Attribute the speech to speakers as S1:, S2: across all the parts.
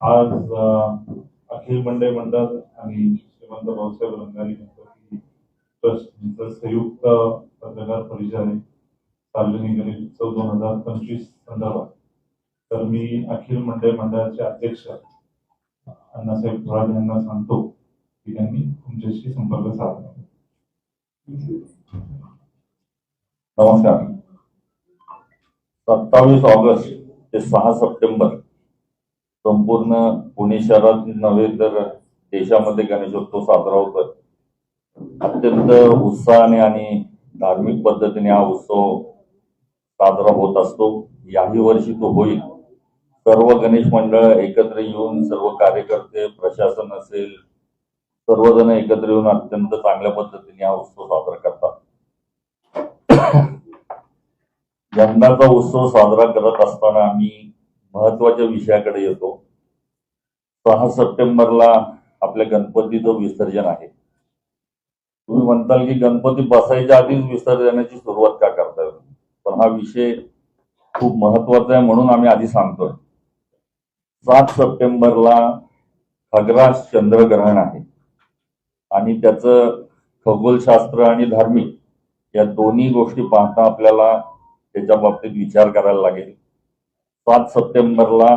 S1: आज अखिल मंडळ मंडळ आणि श्रीमंत भाऊसाहेब रंगारी गणपती ट्रस्ट संयुक्त पत्रकार परिषद सार्वजनिक गणेश उत्सव दोन हजार पंचवीस संदर्भात. तर मी अखिल मंडळ मंडळाचे अध्यक्ष अण्णासाहेब थोरात यांना सांगतो की त्यांनी तुमच्याशी संपर्क साधला.
S2: नमस्कार. सत्तावीस ऑगस्ट ते सहा सप्टेंबर संपूर्ण पुणे शहरात नव्हे तर देशामध्ये गणेशोत्सव साजरा होतोय. अत्यंत उत्साहाने आणि धार्मिक पद्धतीने हा उत्सव साजरा होत असतो. याही वर्षी तो होईल. सर्व गणेश मंडळ एकत्र येऊन सर्व कार्यकर्ते प्रशासन असेल सर्वजण एकत्र येऊन अत्यंत चांगल्या पद्धतीने हा उत्सव साजरा करतात. यंदाचा उत्सव साजरा करत असताना आम्ही महत्त्वाच्या विषयाकडे येतो. सहा सप्टेंबरला आपल्या गणपतीचं विसर्जन आहे. तुम्ही म्हणताल की गणपती बसायच्या आधीच विसर्जनाची सुरुवात का करताय पण हा विषय खूप महत्त्वाचा आहे म्हणून आम्ही आधी सांगतोय. सात सप्टेंबरला खग्रास चंद्रग्रहण आहे. आणि त्याचं खगोलशास्त्र आणि धार्मिक या दोन्ही गोष्टी पाहता आपल्याला त्याच्या बाबतीत विचार करायला लागेल. पाच सप्टेंबरला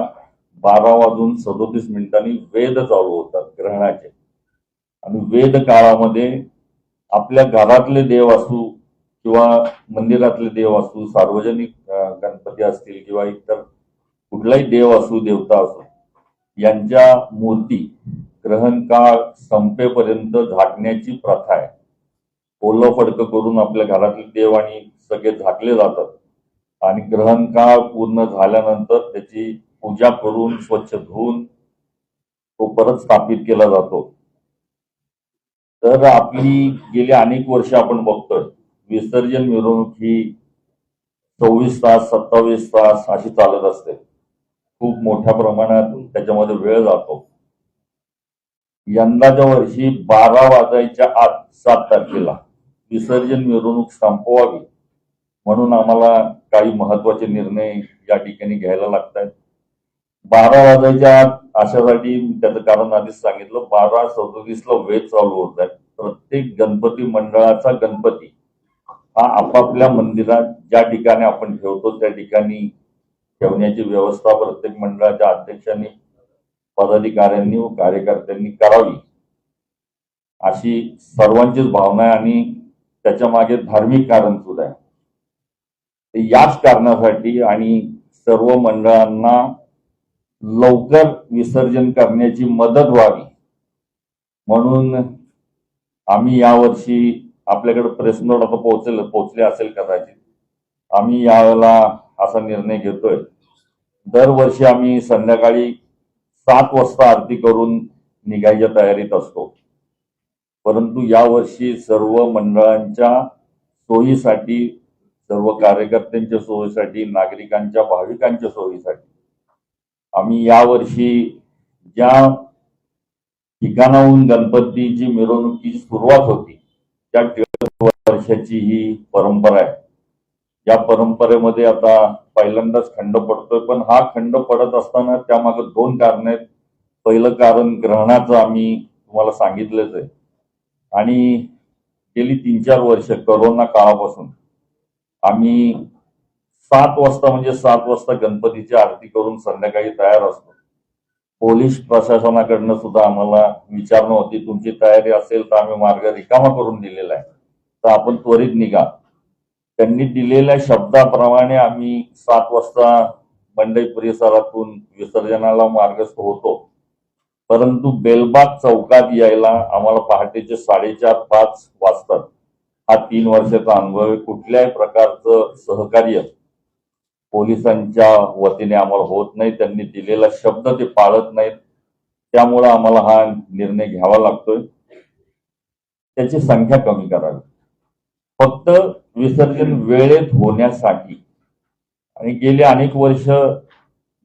S2: बारा वाजून सदोतीस मिनिटांनी वेद चालू होतात ग्रहणाचे. आणि वेद काळामध्ये आपल्या घरातले देव असू किंवा मंदिरातले देव असू सार्वजनिक गणपती असतील किंवा इतर कुठलाही देव असू देवता असू यांच्या मूर्ती ग्रहण काळ संपेपर्यंत झाकण्याची प्रथा आहे. ओलं फडकं करून आपल्या घरातले देव आणि सगळे झाकले जातात. आणि ग्रहणकाळ पूर्ण झाल्यानंतर त्याची पूजा करून स्वच्छ धुवून तो परत स्थापित केला जातो. तर आपली गेली अनेक वर्ष आपण बघतोय. विसर्जन मिरवणूक ही चोवीस तास सत्तावीस तास अशी चालत असते. खूप मोठ्या प्रमाणात त्याच्यामध्ये वेळ जातो. यंदाच्या वर्षी बारा वाजायच्या आत सात तारखेला विसर्जन मिरवणूक संपवावी. म्हणून आम्हाला काही महत्त्वाचे निर्णय या ठिकाणी घ्यायला लागत आहेत बारा वाजायच्या आत अशासाठी त्याचं कारण आधीच सांगितलं बारा सदोतीसला वेध चालू होत आहे. प्रत्येक गणपती मंडळाचा गणपती हा आपापल्या मंदिरात ज्या ठिकाणी आपण ठेवतो त्या ठिकाणी ठेवण्याची व्यवस्था प्रत्येक मंडळाच्या अध्यक्षांनी पदाधिकाऱ्यांनी व कार्यकर्त्यांनी करावी. अशी सर्वांचीच भावना आहे आणि त्याच्यामागे धार्मिक कारण सुद्धा आहे. याच कारणासाठी आणि सर्व मंडळांना लवकर विसर्जन करण्याची मदत व्हावी. म्हणून आम्ही यावर्षी आपल्याकडे प्रेस नोट आता पोहोचेल पोहोचले असेल कदाचित. आम्ही यावेळेला असा निर्णय घेतोय. दरवर्षी आम्ही संध्याकाळी सात वाजता आरती करून निघायच्या तयारीत असतो. परंतु यावर्षी सर्व मंडळांच्या सोयीसाठी सर्व कार्यकर्त्यांच्या सोयीसाठी नागरिकांच्या भाविकांच्या सोयीसाठी. आम्ही यावर्षी ज्या ठिकाणाहून गणपतीची मिरवणुकीची सुरुवात होती त्या वर्षाची ही परंपरा आहे. या परंपरेमध्ये आता पहिल्यांदाच खंड पडतोय पण हा खंड पडत असताना त्यामागे दोन कारण आहेत. पहिलं कारण ग्रहणाचं आम्ही तुम्हाला सांगितलंच आहे. आणि गेली तीन चार वर्ष करोना काळापासून आम्ही सात वाजता म्हणजे सात वाजता गणपतीची आरती करून संध्याकाळी तयार असतो. पोलीस प्रशासनाकडनं सुद्धा आम्हाला विचारणं होती तुमची तयारी असेल तर आम्ही मार्ग रिकामा करून दिलेला आहे. तर आपण त्वरित निघा. त्यांनी दिलेल्या शब्दाप्रमाणे आम्ही सात वाजता मंडई परिसरातून विसर्जनाला मार्गस्थ होतो. परंतु बेलबाग चौकात यायला आम्हाला पहाटेचे साडेचार पाच वाजतात. हा तीन वर्षाचा अनुभव कुठल्याही प्रकारचं सहकार्य पोलिसांच्या वतीने आम्हाला होत नाही. त्यांनी दिलेला शब्द ते पाळत नाहीत. त्यामुळं आम्हाला हा निर्णय घ्यावा लागतोय. त्याची संख्या कमी करावी. फक्त विसर्जन वेळेत होण्यासाठी. आणि गेली अनेक वर्ष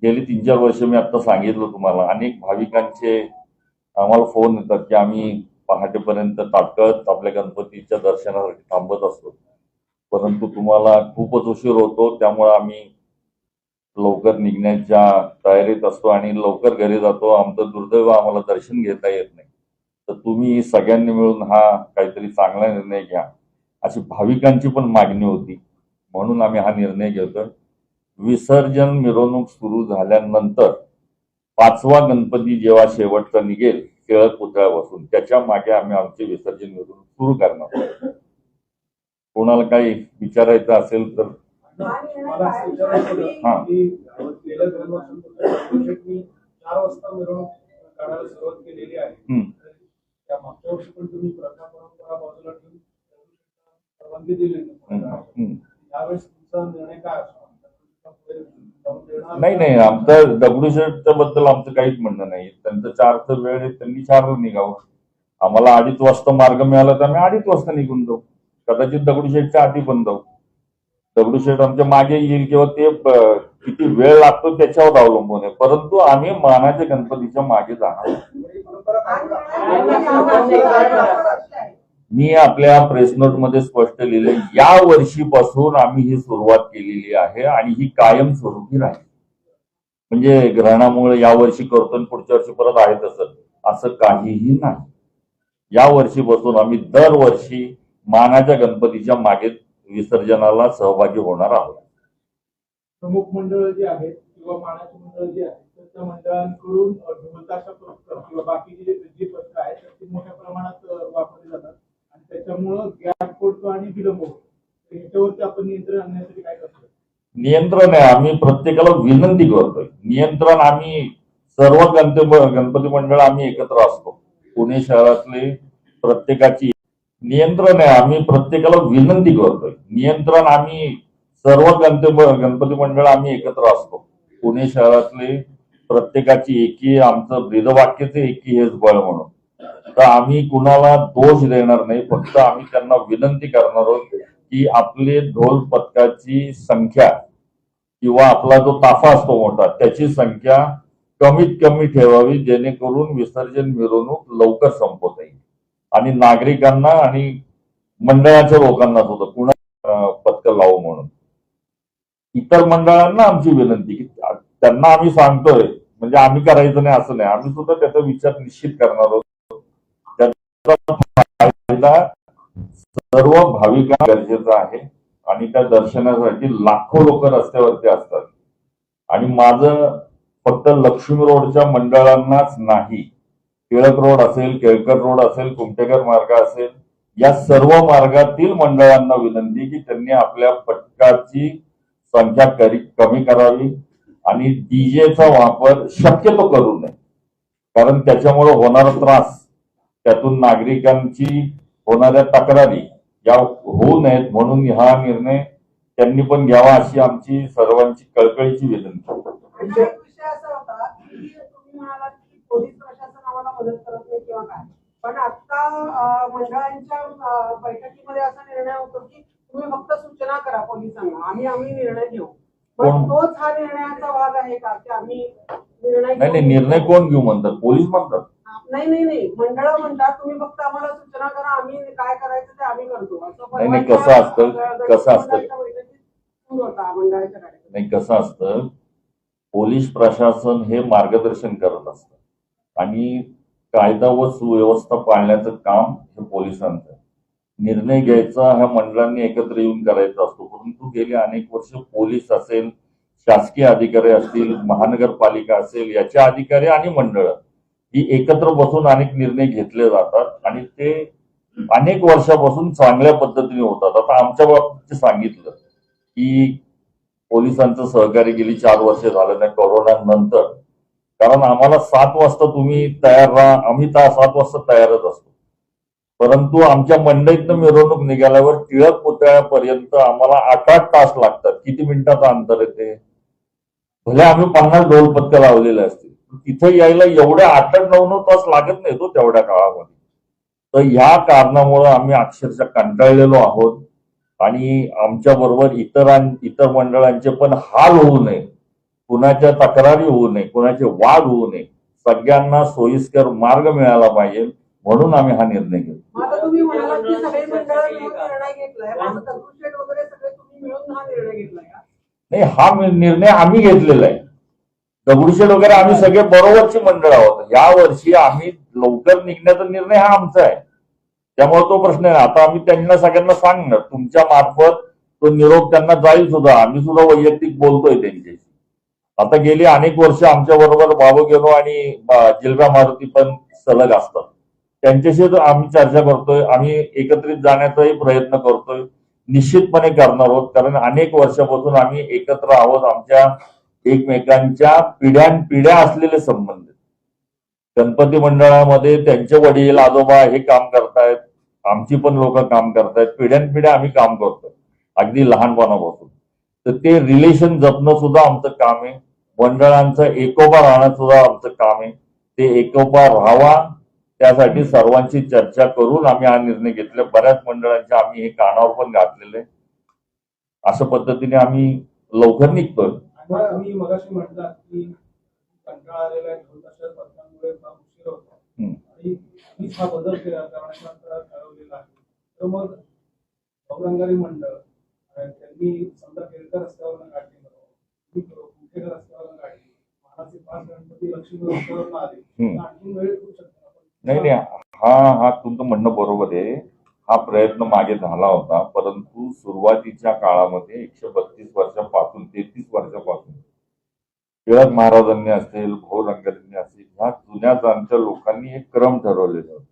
S2: गेली तीन चार वर्ष मी आता सांगितलं तुम्हाला. अनेक भाविकांचे आम्हाला फोन येतात की आम्ही पहाटेपर्यंत ताटकळत आपल्या गणपतीच्या दर्शनासाठी थांबत असतो. परंतु तुम्हाला खूपच उशीर होतो त्यामुळे आम्ही लवकर निघण्याच्या तयारीत असतो आणि लवकर घरी जातो. आमचं दुर्दैव आम्हाला दर्शन घेता येत नाही. तर तुम्ही सगळ्यांनी मिळून हा काहीतरी चांगला निर्णय घ्या. अशी भाविकांची पण मागणी होती. म्हणून आम्ही हा निर्णय घेतोय. विसर्जन मिरवणूक सुरू झाल्यानंतर पाचवा गणपती जेव्हा शेवटचा निघेल टिळक पुतळ्यापासून त्याच्यामागे आम्ही आमचे विसर्जन मिळून सुरू करणार. कोणाला काही विचारायचं असेल तर हा.
S3: वर्षी पण तुम्ही निर्णय काय असतो
S2: नाही नाही आमचं दगडूशेठच्या बद्दल आमचं काहीच म्हणणं नाही. त्यांचं चारचं वेळ आहे त्यांनी चारला निघावं. आम्हाला अडीच वाजता मार्ग मिळाला तर आम्ही अडीच वाजता निघून जाऊ. कदाचित दगडूशेठच्या आधी पण जाऊ. दगडूशेठ आमच्या मागे येईल किंवा ते किती वेळ लागतो त्याच्यावर अवलंबून आहे. परंतु आम्ही मानाच्या गणपतीच्या मागे जाणार. मी आपल्या प्रेस नोटमध्ये स्पष्ट लिहिले या वर्षीपासून आम्ही ही सुरुवात केलेली आहे आणि ही कायम स्वरूपी राहील. म्हणजे ग्रहणामुळे या वर्षी करतो आणि पुढच्या वर्षी परत आहे तसं असं काहीही नाही. या वर्षीपासून आम्ही दरवर्षी मानाच्या गणपतीच्या मागे विसर्जनाला सहभागी होणार आहोत.
S3: प्रमुख मंडळ जे आहेत किंवा मानाचे मंडळ जे आहेत त्या मंडळांकडून अ, ढोलताशा पथकं किंवा बाकीची जी जी आहेत ते मोठ्या प्रमाणात वापरले जातात. त्याच्यामुळं गॅप पडतो आणि विलंब होतो. याच्यावरती आपण नियंत्रण आणण्यासाठी काय करतो
S2: नियंत्रण आहे. आम्ही प्रत्येकाला विनंती करतोय. नियंत्रण आम्ही सर्व गणपती गणपती मंडळ आम्ही एकत्र असतो. पुणे शहरातले प्रत्येकाची नियंत्रण आहे. आम्ही प्रत्येकाला विनंती करतोय. नियंत्रण आम्ही सर्व गणपती गणपती मंडळ आम्ही एकत्र असतो. पुणे शहरातले प्रत्येकाची एकी आमचं ब्रीदवाक्यचे एकी हेच बळ म्हणून. तर आम्ही कुणाला दोष देणार नाही फक्त आम्ही त्यांना विनंती करणार आहोत की आपले ढोल पथकाची संख्या किंवा आपला जो ताफा असतो मोठा त्याची संख्या कमीत कमी ठेवावी जेणेकरून विसर्जन मिरवणूक लवकर संपवता येईल. आणि नागरिकांना आणि मंडळाच्या लोकांना सुद्धा कुणा पथक लावू म्हणून. इतर मंडळांना आमची विनंती की त्यांना आम्ही सांगतोय म्हणजे आम्ही करायचं नाही असं नाही. आम्ही सुद्धा त्याचा विचार निश्चित करणार आहोत. सर्व भाविका गरजेचा आहे. आणि त्या दर्शनासाठी लाखो लोक रस्त्यावरती असतात. आणि माझं फक्त लक्ष्मी रोडच्या मंडळांनाच नाही. टिळक रोड असेल केळकर रोड असेल कुमटेकर मार्ग असेल या सर्व मार्गातील मंडळांना विनंती की त्यांनी आपल्या पटकाची संख्या कमी करावी. आणि डीजेचा वापर शक्यतो करू नये. कारण त्याच्यामुळे होणारा त्रास. त्यातून नागरिकांची होणाऱ्या तक्रारी या होऊ नयेत म्हणून हा निर्णय त्यांनी पण घ्यावा अशी आमची सर्वांची कळकळीची विनंती.
S4: आणि एक विषय असा होता की तुम्ही म्हणालात की पोलीस प्रशासन आम्हाला मदत करत नाही किंवा काय. पण आता मंडळांच्या बैठकीमध्ये असा निर्णय होतो की तुम्ही फक्त सूचना करा पोलिसांना. आम्ही आम्ही निर्णय घेऊ. तोच हा निर्णयाचा भाग आहे का? की आम्ही निर्णय
S2: नाही? निर्णय कोण घेऊ म्हणतात? पोलीस म्हणतात
S4: नाही नाही नाही मंडळ म्हणतात तुम्ही फक्त आम्हाला सूचना करा आम्ही काय करायचं ते आम्ही करतो असं
S2: नाही, नाही,
S4: परवाच्या,
S2: कसं असतं? कसं असतं? नाही कसं असतं? पोलीस प्रशासन हे मार्गदर्शन करत असतं. आणि कायदा व सुव्यवस्था पाळण्याचं काम हे पोलिसांचं निर्णय घ्यायचा ह्या मंडळांनी एकत्र येऊन करायचा असतो. परंतु गेले अनेक वर्ष पोलीस असेल शासकीय अधिकारी असतील महानगरपालिका असेल याचे अधिकारी आणि मंडळ ही एकत्र बसून अनेक निर्णय घेतले जातात. आणि ते अनेक वर्षापासून चांगल्या पद्धतीने होतात. आता आमच्या बाबतीत सांगितलं की पोलिसांचं सहकार्य गेली चार वर्ष झालं नाही कोरोना नंतर कारण आम्हाला सात वाजता तुम्ही तयार राहा. आम्ही सात वाजता तयारच असतो. परंतु आमच्या मंडईतनं मिरवणूक निघाल्यावर टिळक पुतळ्यापर्यंत आम्हाला आठ आठ तास लागतात. किती मिनिटाचं अंतर येते भले आम्ही पन्नास ढोल लावलेल्या लावलेले असतील तिथे यायला एवढ्या आठ आठ नऊ नऊ तास लागत नाही तो हो तेवढ्या काळामध्ये. तर ह्या कारणामुळं आम्ही अक्षरशः कंटाळलेलो आहोत. आणि आमच्या बरोबर इतरां इतर मंडळांचे पण हाल होऊ नये. कुणाच्या तक्रारी होऊ नये कुणाचे वाद होऊ नये. सगळ्यांना सोयीस्कर मार्ग मिळाला पाहिजे म्हणून आम्ही हा निर्णय घेतो
S4: मग आता तुम्ही म्हणालात की सगळे मंडळ मिळून निर्णय घेतलाय. मग दगडूशेठ वगैरे सगळे तुम्ही मिळून हा निर्णय घेतलाय का?
S2: नाही हा निर्णय आम्ही घेतलेला आहे. दगडूशेठ वगैरे आम्ही सगळे बरोबरची मंडळ आहोत. या वर्षी आम्ही लवकर निघण्याचा निर्णय हा आमचा आहे. त्यामुळे तो प्रश्न आहे. आता आम्ही त्यांना सगळ्यांना सांगणार. तुमच्या मार्फत तो निरोप त्यांना जाईल सुद्धा. आम्ही सुद्धा वैयक्तिक बोलतोय त्यांच्याशी. आता गेली अनेक वर्ष आमच्या बरोबर बाबू गेलो आणि जिल्हा मारुती पण सलग असतात. त्यांच्याशी तर आम्ही चर्चा करतोय. आम्ही एकत्रित जाण्याचाही प्रयत्न करतोय. निश्चितपणे करणार आहोत. कारण अनेक वर्षापासून आम्ही एकत्र आहोत. आमच्या एकमेकांच्या पिढ्यानपिढ्या असलेले संबंध. गणपती मंडळामध्ये त्यांचे वडील आजोबा हे काम करतायत आमची पण लोक काम करतायत पिढ्यानपिढ्या आम्ही काम करतोय अगदी लहानपणापासून. तर ते रिलेशन जपणं सुद्धा आमचं काम आहे. मंडळांचं एकोपा राहणं सुद्धा आमचं काम आहे. ते एकोपा राहावा त्यासाठी सर्वांची चर्चा करून आम्ही हा निर्णय घेतला. बऱ्याच मंडळांचे आम्ही हे कानावर पण घातलेले आहे. अशा पद्धतीने आम्ही लवकर निघतोय.
S3: तुम्ही मगाशी म्हटलात की कंटाळा आलेला आहे ढोल ताशा पथकांमुळे फार उशीर होतो. आणि मीच हा बदल केला करण्याचा ठरवलेला आहे. तर मग औरंगारी मंडळ त्यांनी समजा केळकर रस्त्यावरून काढली बरोबर कुठेकर रस्त्यावरून काढली महाराष्ट्र पाच गणपती लक्ष्मी रस्त्यावरून आले. आणखी वेळ होऊ शकतो
S2: नाही नाही हा हा तुमचं म्हणणं बरोबर आहे. हा प्रयत्न मागे झाला होता परंतु सुरुवातीच्या काळामध्ये एकशे बत्तीस वर्षापासून तेहतीस वर्षापासून टिळक महाराजांनी असेल भाऊ रंगारींनी असेल ह्या जुन्या जाणच्या लोकांनी एक क्रम ठरवलेला होता.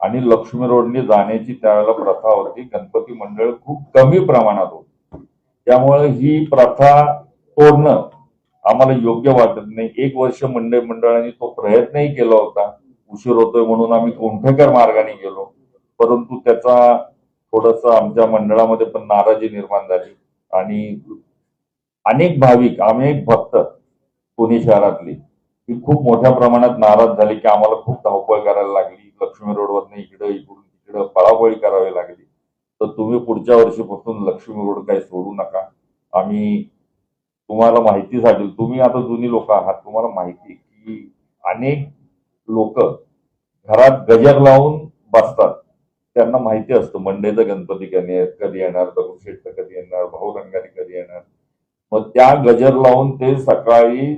S2: आणि लक्ष्मी रोडने जाण्याची त्यावेळेला प्रथा होती. गणपती मंडळ खूप कमी प्रमाणात होती. त्यामुळे ही प्रथा तोडणं आम्हाला योग्य वाटत नाही. एक वर्ष मंडळ मंडळाने तो प्रयत्नही केला होता. उशीर होतोय म्हणून आम्ही कोंठेकर मार्गाने गेलो. परंतु त्याचा थोडस आमच्या मंडळामध्ये पण नाराजी निर्माण झाली. आणि अनेक भाविक अनेक भक्त पुणे शहरातली ही खूप मोठ्या प्रमाणात नाराज झाली की आम्हाला खूप धावपळ करायला लागली. लक्ष्मी रोडवरनं इकडं इकडून तिकडं पळापळी करावी लागली. तर तुम्ही पुढच्या वर्षीपासून लक्ष्मी रोड काही सोडू नका. आम्ही तुम्हाला माहिती माहितीसाठी तुम्ही आता जुनी लोक आहात. तुम्हाला माहिती की अनेक लोक घरात गजर लावून बसतात. त्यांना माहिती असतं. मंडईचा गणपती कधी कधी येणार दगडूशेठचा कधी येणार भाऊ रंगारी कधी येणार? मग त्या गजर लावून ते सकाळी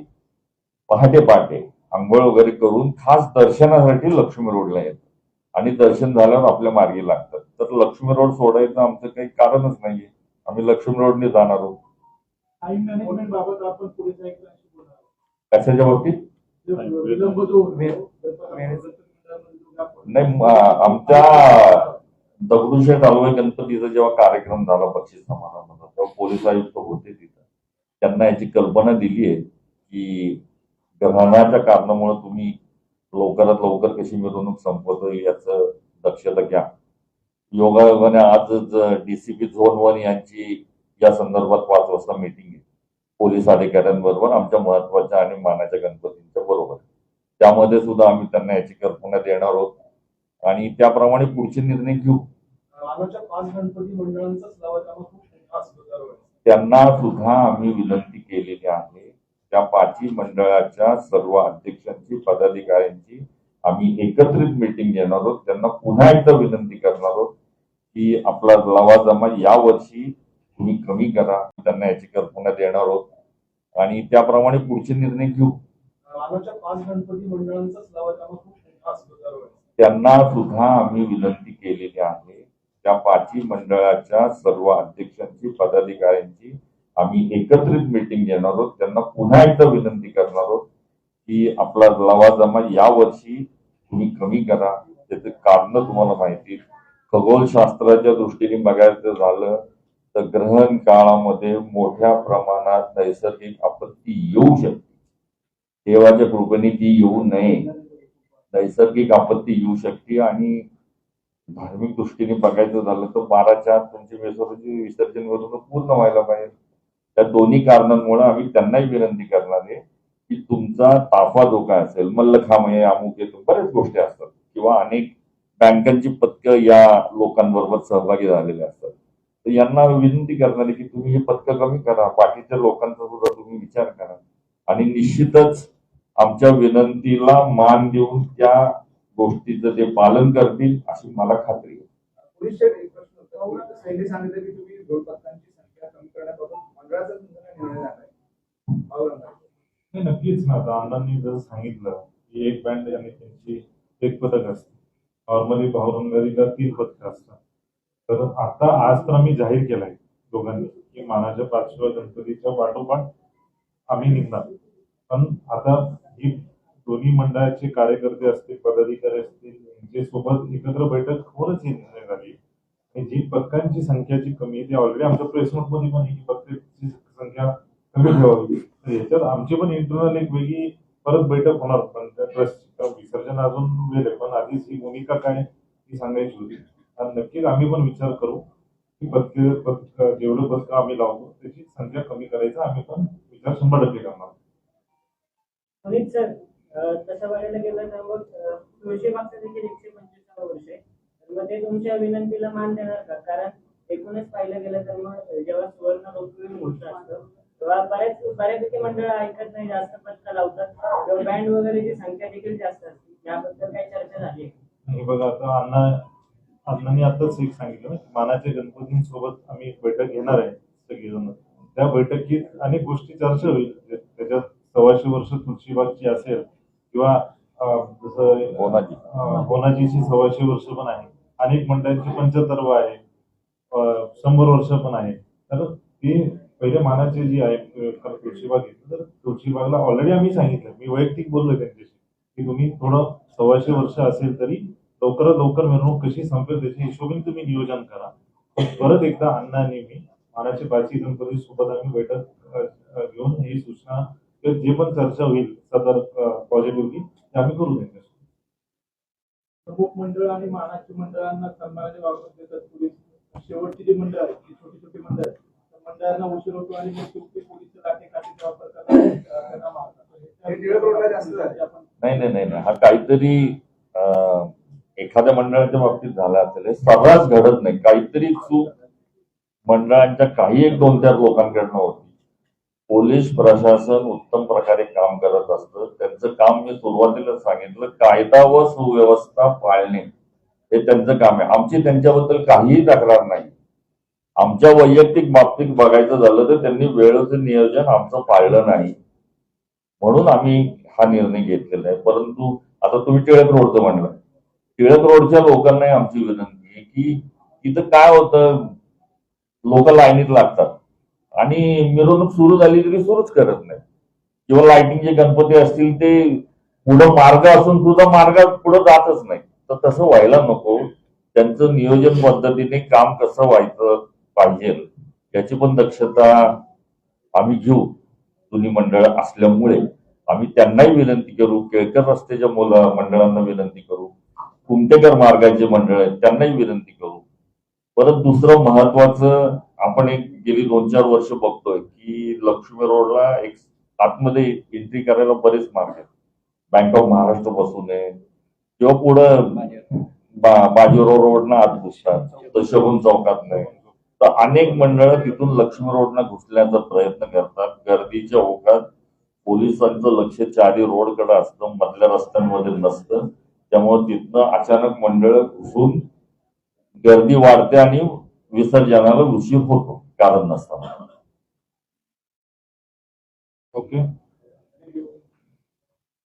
S2: पहाटे पहाटे आंघोळ वगैरे करून खास दर्शनासाठी लक्ष्मी रोडला येतात. आणि दर्शन झाल्यावर आपल्या मार्गी लागतात. तर लक्ष्मी रोड सोडायचं आमचं काही कारणच नाहीये. आम्ही लक्ष्मी रोडने जाणार आहोत. कशाच्या बाबतीत? नाही आमच्या दगडूशेठ हलवाई गणपतीचा जेव्हा कार्यक्रम झाला बक्षीस समारंभाचा तेव्हा पोलीस आयुक्त होते तिथं. त्यांना याची कल्पना दिली आहे की ग्रहणाच्या कारणामुळे तुम्ही लवकरात लवकर कशी मिरवणूक संपवत याच याचं दक्षता घ्या. योगायोगाने आजच डीसीपी झोन वन यांची या संदर्भात पाच वाजता मीटिंग आहे. पोलीस अधिकाऱ्यांबरोबर आमच्या महत्त्वाच्या आणि मानाच्या गणपतींच्या बरोबर. त्यामध्ये सुद्धा आम्ही त्यांना याची कल्पना देणार आहोत. आणि त्याप्रमाणे पुढचे निर्णय घेऊ. त्यांना सुद्धा आम्ही विनंती केलेली आहे. त्या पाचही मंडळाच्या सर्व अध्यक्षांची पदाधिकाऱ्यांची आम्ही एकत्रित मीटिंग घेणार आहोत. त्यांना पुन्हा एकदा विनंती करणार आहोत की आपला लवाजमा या वर्षी तुम्ही कमी करा. त्यांना याची कल्पना देणार आहोत. आणि त्याप्रमाणे पुढचे निर्णय घेऊ. त्यांना सुद्धा आम्ही विनंती केलेली आहे. त्या पाचही मंडळाच्या सर्व अध्यक्षांची पदाधिकाऱ्यांची आम्ही एकत्रित मीटिंग घेणार आहोत. त्यांना पुन्हा एकदा विनंती करणार आहोत की आपला लवाजमा या वर्षी तुम्ही कमी करा. त्याचे कारण तुम्हाला माहिती खगोलशास्त्राच्या दृष्टीने बघायचं झालं तर ग्रहण काळामध्ये मोठ्या प्रमाणात नैसर्गिक आपत्ती येऊ शकते. देवाच्या कृपेने ती येऊ नये. नैसर्गिक आपत्ती येऊ शकते आणि धार्मिक दृष्टीने बघायचं झालं तर बारा चार तुमची विसर्जन विसर्जन करून पूर्ण व्हायला पाहिजे. त्या दोन्ही कारणांमुळे आम्ही त्यांनाही विनंती करणार आहे की तुमचा ताफा धोका असेल मल्लखांब आहे अमुक येतो बऱ्याच गोष्टी असतात किंवा अनेक बँकांची पथकं या लोकांबरोबर सहभागी झालेले असतात. तर यांना विनंती करणार आहे की तुम्ही हे पथकं कमी करा बाकीच्या लोकांचा सुद्धा तुम्ही विचार करा आणि निश्चितच आमच्या विनंतीला मान देऊन त्या गोष्टीचं ते पालन करतील अशी मला खात्री आहे.
S1: नाही नक्कीच ना. आता अण्णांनी जर सांगितलं की एक बँड आणि त्यांची एक पदक असते. नॉर्मली भावरंगारीला तीन पदक असतात. तर आता आज तर आम्ही जाहीर केलंय दोघांनी की मानाच्या पाचव्या गणपतीच्या पाठोपाठ आम्ही निघणार. पण आता ही दोन्ही मंडळाचे कार्यकर्ते असतील पदाधिकारी असतील यांचे सोबत एकत्र बैठक होऊनच ही निर्णय झाली. आणि जी पदकांची संख्याची कमी आहे ती ऑलरेडी आमच्या प्रेस मध्ये पण ही पदकांची संख्या कमी ठेवावी तर याच्यात आमची पण इंटरनल एक वेगळी परत बैठक होणार पण त्या ट्रस्टचं विसर्जन अजून वेळ आहे. पण आधीच ही भूमिका काय ती सांगायची होती. आणि नक्कीच आम्ही पण विचार करू की पदके पदक जेवढं पदकं आम्ही लावतो त्याची संख्या कमी करायचा आम्ही पण विचार शंभर टक्के करणार.
S5: पुनीत सर तसं बघायला गेलं तर मग अं, तुळशी मागचं देखील एकशे पंचवीसावं वर्ष आहे. तर मग ते तुमच्या विनंतीला मान देणार का? कारण एकूणच पाहिलं गेलं तर मग जेव्हा सुवर्ण रौप्य मोठं असतं तेव्हा बऱ्याच बऱ्यापैकी मंडळ ऐकत नाही जास्त पत्र लावतात. तेव्हा बँड वगैरेची संख्या देखील जास्त असते. याबद्दल काही चर्चा झाली आहे.
S1: बघा आता अण्णा अण्णांनी आताच एक सांगितलं मानाच्या गणपतींसोबत आम्ही एक बैठक घेणार आहे सगळेजण. त्या बैठकीत अनेक गोष्टी चर्चा होईल. सव्वाशे वर्ष तुळशीबागची असेल किंवा जसं सव्वाशे वर्ष पण आहे. अनेक मंडळांची पंच्याहत्तर आहे. शंभर वर्ष पण आहे. तर ते पहिले मानाचे जी आहे तुळशीबाग घेतली तर तुळशीबागला ऑलरेडी आम्ही सांगितलं. मी वैयक्तिक बोललोय त्यांच्याशी की तुम्ही थोडं सव्वाशे वर्ष असेल तरी लवकरात लवकर मिरवणूक कशी संपेल त्याच्या हिशोबाने तुम्ही नियोजन करा. परत एकदा अण्णांनी मी मानाचे पाचही गणपती सोबत आम्ही बैठक घेऊन ही सूचना जे पण चर्चा होईल सदर पॉझिटिव्हली ते आम्ही करू त्यांच्याशी
S3: प्रमुख मंडळ आणि मानाची मंडळांना सन्मानाने वागणूक देतात पोलीस. शेवटची जी मंडळ आहेत ती छोटी छोटी मंडळ आहेत मंडळांना उशीर होतो आणि मग शेवटी पोलीस लाठी काठीचा वापर करतात
S6: हे
S2: नाही नाही नाही नाही. हा काहीतरी एखाद्या मंडळाच्या बाबतीत झाला असेल. हे सर्रास घडत नाही. काहीतरी चूक मंडळांच्या काही एक दोन चार लोकांकडनं होती. पोलीस प्रशासन उत्तम प्रकारे काम करत असतं. त्यांचं काम मी सुरुवातीला सांगितलं. कायदा व सुव्यवस्था पाळणे हे त्यांचं काम आहे. आमची त्यांच्याबद्दल काहीही तक्रार नाही. आमच्या वैयक्तिक बाबतीत बघायचं झालं तर त्यांनी वेळेचं नियोजन आमचं पाळलं नाही. म्हणून आम्ही हा निर्णय घेतलेला आहे. परंतु आता तुम्ही टिळक रोडचं म्हणलं. टिळक रोडच्या लोकांनाही आमची विनंती आहे की इथं काय होतं? लोक लाईनीत लागतात. आणि मिरवणूक सुरू झाली तरी सुरूच करत नाही. किंवा लाइटिंगचे गणपती असतील ते पुढं मार्ग असून सुद्धा मार्गात पुढे जातच नाही. तर तसं व्हायला नको. त्यांचं नियोजन पद्धतीने काम कसं व्हायचं पाहिजे याची पण दक्षता आम्ही घेऊ. दोन्ही मंडळ असल्यामुळे आम्ही त्यांनाही विनंती करू. केळकर रस्त्याच्या मुला मंडळांना विनंती करू. कुमटेकर मार्गाचे मंडळ आहेत त्यांनाही विनंती करू. परत दुसरं महत्वाचं आपण एक गेली दोन चार वर्ष बघतोय की लक्ष्मी रोडला एक आतमध्ये एंट्री करायला बरेच मार्ग आहेत. बँक ऑफ महाराष्ट्र बसून आहे. किंवा पुढं बा- बाजीराव रोडनं आत घुसतात. तर चौकात नाही तर अनेक मंडळं तिथून लक्ष्मी रोडनं घुसण्याचा प्रयत्न करतात. गर्दीच्या ओघात पोलिसांचं लक्ष चारी रोडकडे असतं. मधल्या रस्त्यांमध्ये नसतं. त्यामुळे तिथनं अचानक मंडळ घुसून गर्दी वाढते आणि विसर्जनाला उशीर होतो कारण नसताना.
S1: ओके?